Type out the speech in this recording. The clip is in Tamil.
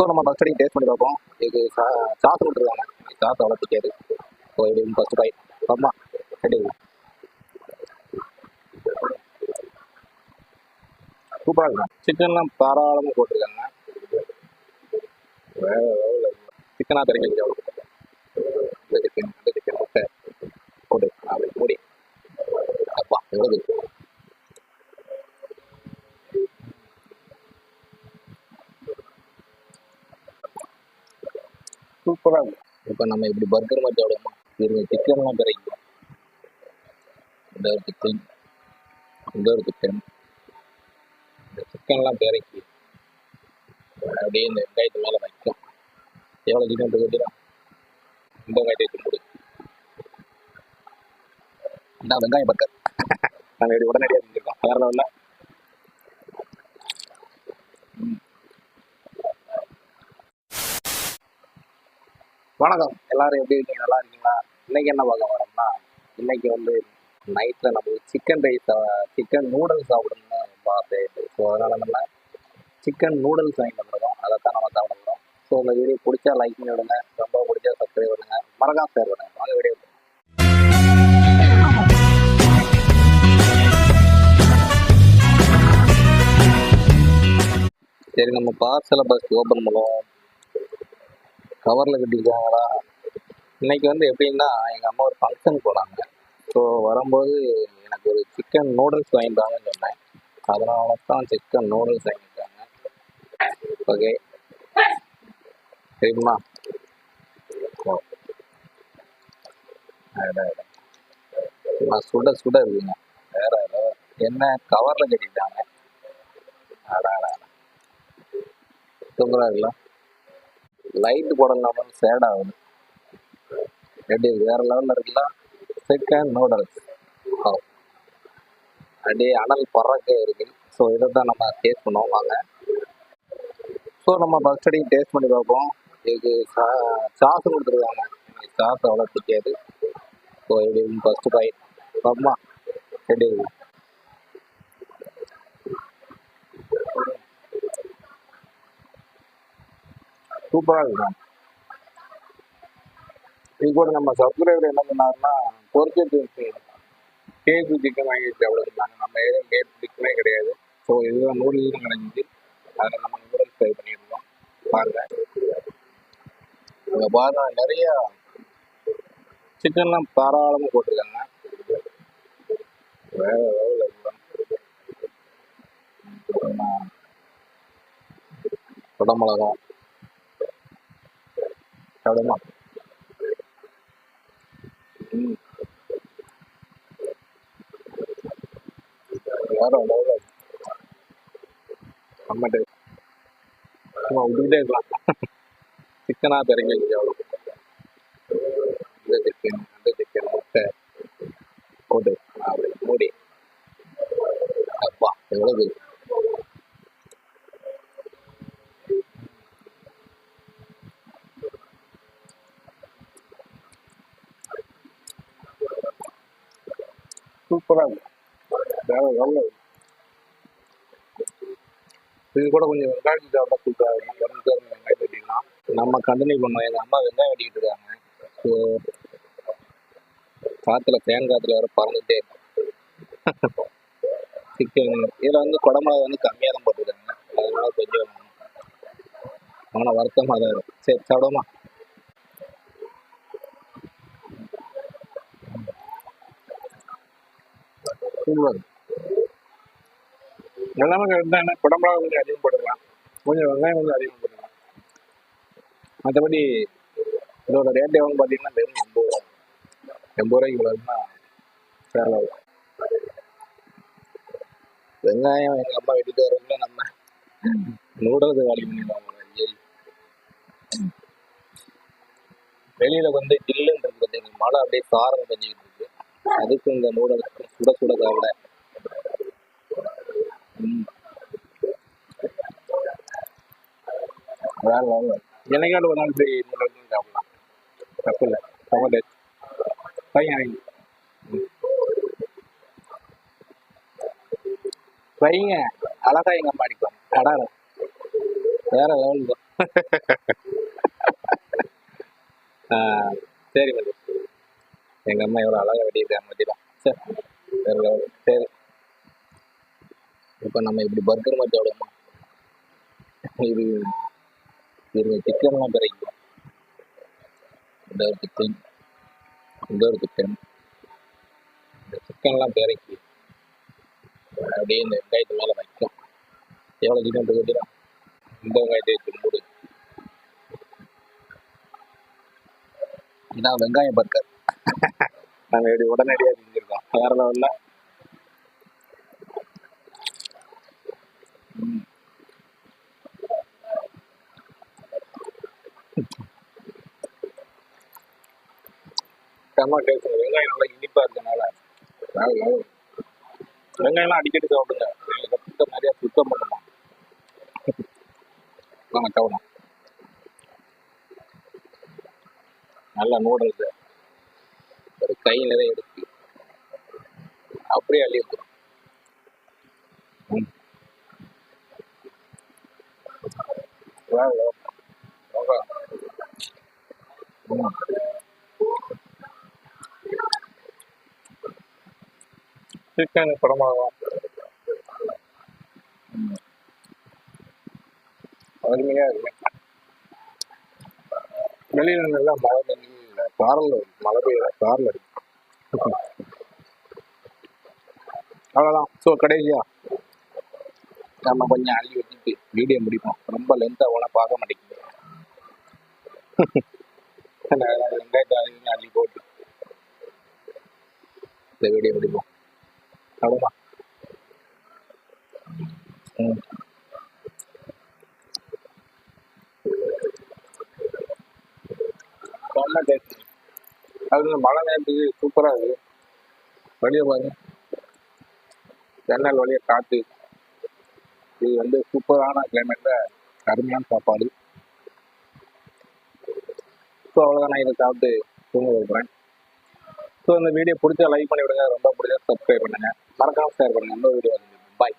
ஸோ நம்ம ஃபஸ்ட் அடி டேஸ்ட் பண்ணி பார்ப்போம். இது சா சாஸ் விட்டுருக்காங்க சாஸ் அவ்வளோ பிடிக்காது. ஸோ இது ஃபஸ்ட் பை ஆமா ரெடி சூப்பராக இருக்கும் சிக்கன்லாம் தாராளமாக போட்டிருக்காங்க. வேற லெவலில் சிக்கனாக தெரிஞ்சு அவ்வளோ இந்த சிக்கன் சிக்கன் முட்டை போட்டு அப்படி மூடி. அப்பா எவ்வளோ சூப்பராக இருக்கும் இப்போ நம்ம இப்படி பர்கர் மாதிரி சாப்பிடுவோமா இருங்க சிக்கன்லாம் கிடைக்கும். இந்த ஒரு சிக்கன் இந்த ஒரு சிக்கன் இந்த சிக்கன்லாம் பிறக்கி அப்படியே இந்த வெங்காயத்து மேலே வைக்கும். எவ்வளோ சிக்கன் கேட்டீங்கன்னா இந்த வெங்காயத்தை கொடு இந்த வெங்காயம் பர்கர் நாங்கள் இப்படி உடனடியாக செஞ்சுருக்கோம். வேறு லெவலில் வணக்கம். எல்லாரும் எப்படி இருக்கீங்க? நல்லா இருக்கீங்களா? இன்னைக்கு என்ன பார்க்க வரோம்னா இன்னைக்கு வந்து நைட்டில் நம்ம சிக்கன் ரைஸ் சிக்கன் நூடுல்ஸ் சாப்பிடணும்னு பார்த்து ஸோ அதனால நம்ம சிக்கன் நூடுல்ஸ் வாங்கிட்டு வந்துருக்கோம். அதை தான் நம்ம சாப்பிட போகிறோம் ஸோ இந்த வீடியோ பிடிச்சா லைக் பண்ணி விடுங்க. ரொம்ப பிடிச்சா சப்ஸ்கிரைப் பண்ணுங்க. மறக்காம ஷேர் பண்ணுங்க. வாங்க வீடியோ சரி நம்ம பார்சலை பஸ் ஓப்பன் பண்ணுவோம். கவரில் கட்டியிருக்காங்களா இன்னைக்கு வந்து எப்படின்னா எங்கள் அம்மா ஒரு ஃபங்க்ஷன் போனாங்க. ஸோ வரும்போது எனக்கு ஒரு சிக்கன் நூடுல்ஸ் வாங்கிட்டாங்கன்னு சொன்னேன். அதனால தான் சிக்கன் நூடுல்ஸ் வாங்கிட்டாங்க ஓகே சரிம்மா ஓ அட, சுட சுட இருக்குங்க. வேற என்ன கவரில் கட்டிட்டாங்க அடா அடா சூப்பராக லைட்டு லைட் போடலாமல் சேட் ஆகுது எப்படி வேற லெவலில் இருக்குல்ல? சிக்கன் நூடல்ஸ் ஓ அப்படியே அனல் பறக்க இருக்கு. ஸோ இதை தான் நம்ம டேஸ்ட் பண்ணுவோம். வாங்க. ஸோ நம்ம ஃபஸ்ட் அடி டேஸ்ட் பண்ணி பார்ப்போம். இதுக்கு சா சாஸ் கொடுத்துருக்காங்க. எனக்கு சாஸ் அவ்வளோ பிடிக்காது. ஸோ எப்படி ஃபஸ்ட்டு பாயிண்ட் பார்ப்போமா எப்படி இருக்கு சூப்பராக இருக்கும் இது கூட நம்ம சப்ஸ்கிரைபர் என்ன பண்ணாருன்னா பொரிச்ச கேக்கு சிக்கன் வாங்கி இருந்தாங்க. நம்ம ஏரியா கேக் சிக்கனே கிடையாது. ஸோ இதுதான் நூடுல்ஸ் தான் கிடைச்சிச்சு அதில் நம்ம நூடுல்ஸ் ட்ரை பண்ணியிருந்தோம் பாருங்க. அங்கே பாருங்க நிறைய சிக்கன்லாம் தாராளமாக போட்டிருக்காங்க. வேற லெவலில் இருக்கும் குடமிளகம் சாப்பிடுமா ம் வேற லெவலில் நம்ம டேஸ்ட் சும்மா விட்டுக்கிட்டே இருக்கலாம். சிக்கனாக தெரிஞ்சு எவ்வளோ இந்த சிக்கன் அந்த சிக்கன் முட்டை போட்டு அப்படி மூடி அப்பா எவ்வளோ பேர் சூப்பராக இருக்கும் வேற இது கூட கொஞ்சம் வெங்காயம் சாப்பிட்டா சூப்பராக இருக்கும் வெங்காயம் வெங்காயம் நம்ம கண்டினியூ பண்ணோம். எங்கள் அம்மா வெங்காயம் வெட்டிக்கிட்டு இருக்காங்க. ஸோ காற்றுல ஃபேன் காற்றுல வேறு பறந்துட்டே இருக்கும் சிக்கன் இதில் வந்து குடமிளகா வந்து கம்மியாக தான் போட்டுருக்காங்க. அதனால கொஞ்சம் ஆனால் வருத்தமாக தான் இருக்கும் சரி சாப்பிடுவோமா? சூப்பராக இருக்கு எல்லாமே கரெக்ட் என்ன குடமிளகா கொஞ்சம் அதிகம் போட்டுக்கலாம் கொஞ்சம் வெங்காயம் கொஞ்சம் அதிகம் போட்டுக்கலாம் மற்றபடி இதோட ரேட் எவ்வளோ பார்த்தீங்கன்னா வெறும் எண்பது ரூபா எண்பது ரூபாய்க்கு இவ்வளோன்னா சேலம் வெங்காயம் எங்கள் அம்மா வெட்டிட்டு வரவங்கள நம்ம நூடுறது காலி பண்ணிடுவாங்க ஐயோ. வெளியில வந்து ஜில்லுன்னு இருக்கு மழை அப்படியே சாரம் பண்ணிக்கிட்டு இருக்கு அதுக்கு இந்த நூடுல்ஸ் சுட சுட சாப்பிட ம். என்னைக்காவது ஒரு நாள் போய் நூலகம் சாப்பிடலாம். தப்பு இல்லை. செம்ம பையன் வைங்க அழகா எங்க அம்மா அடிப்பாங்க வேற லெவல் ஆஹ் சரி மதி எங்க அம்மா எவ்வளவு அழகா வெட்டியிருக்காங்க மதியம் சரி. வேற level. சரி. இப்போ நம்ம இப்படி பர்கர் மட்டும் சாப்பிடுவோமா? இது இது சிக்கன்லாம் கிடைக்கும் இந்த ஒரு சிக்கன் இந்த ஒரு சிக்கன் இந்த சிக்கன்லாம் பிறக்கி அப்படியே இந்த வெங்காயத்து மேலே வைக்கும். எவ்வளோ சிக்கன் இருக்குது இந்த வெங்காயத்தை வச்சு மூடு. இதான் வெங்காயம் பர்கர் நாங்கள் இப்படி உடனடியாக செஞ்சுருக்கோம். வேற லெவலில் செம்ம டேஸ்ட் வெங்காயம் நல்லா இனிப்பாக இருக்கனால. வேற வெங்காயம்லாம் அடிக்கடி சாப்பிடுங்க. சுத்தம் நிறையா சுத்தம் பண்ணுமா வாங்க சாப்பிடலாம். நல்ல நூடுல்ஸ் கை நிறைய எடுத்து அப்படியே அள்ளி சிக்கன் அருமையா இருக்கு. வெளியில நல்லா மழை பெஞ்சு கார்ல மழை பெய்யல. சாரல் அடிக்கும் அவ்வளோதான் ஸோ கடைசியா நம்ம கொஞ்சம் அள்ளி வச்சுட்டு வீடியோ முடிப்போம். ரொம்ப லென்த்தாக போனால் பார்க்க மாட்டேங்குது. நான் வெங்காயத்தை அள்ளி போட்டு இந்த வீடியோ முடிப்போம். அவ்வளோதான் ம். செம்ம டேஸ்ட் அது மழை நேரத்துக்கு சூப்பராக இருக்குது வெளியே பாருங்க ஜன்னல் வழியாக காற்று இது வந்து சூப்பரான கிளைமேட்டில் அருமையான சாப்பாடு. ஸோ அவ்வளோதான் நான் இதை சாப்பிட்டு தூங்க வைக்கிறேன். ஸோ இந்த வீடியோ பிடிச்சா லைக் பண்ணி விடுங்க ரொம்ப பிடிச்சா சப்ஸ்கிரைப் பண்ணுங்க. மறக்காம ஷேர் பண்ணுங்க. இன்னொரு வீடியோ பாய்